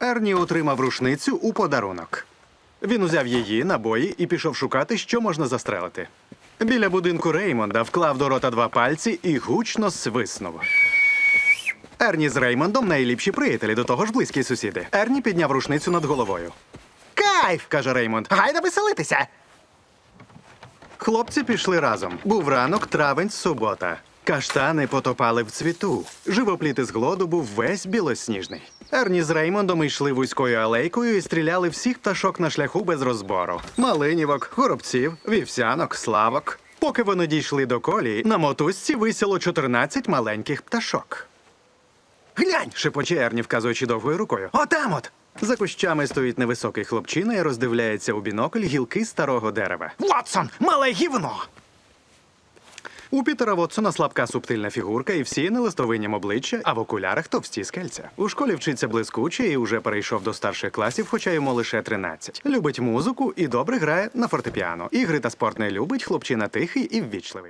Ерні отримав рушницю у подарунок. Він узяв її, набої і пішов шукати, що можна застрелити. Біля будинку Реймонда вклав до рота два пальці і гучно свиснув. Ерні з Реймондом найліпші приятелі, до того ж близькі сусіди. Ерні підняв рушницю над головою. Кайф! каже Реймонд. Гайда веселитися. Хлопці пішли разом. Був ранок, травень, субота. Каштани потопали в цвіту. Живопліт із глоду був весь білосніжний. Ерні з Реймондом йшли вузькою алейкою і стріляли всіх пташок на шляху без розбору: малинівок, горобців, вівсянок, славок. Поки вони дійшли до колії, на мотузці висіло 14 маленьких пташок. Глянь! шепоче Ерні, вказуючи довгою рукою. Отам от! За кущами стоїть невисокий хлопчина і роздивляється у бінокль гілки старого дерева. Ватсон, мале гівно! У Пітера Вотсона слабка субтильна фігурка і всі на листовинням обличчя, а в окулярах товсті скельця. У школі вчиться блискуче і уже перейшов до старших класів, хоча йому лише 13. Любить музику і добре грає на фортепіано. Ігри та спорт не любить, хлопчина тихий і ввічливий.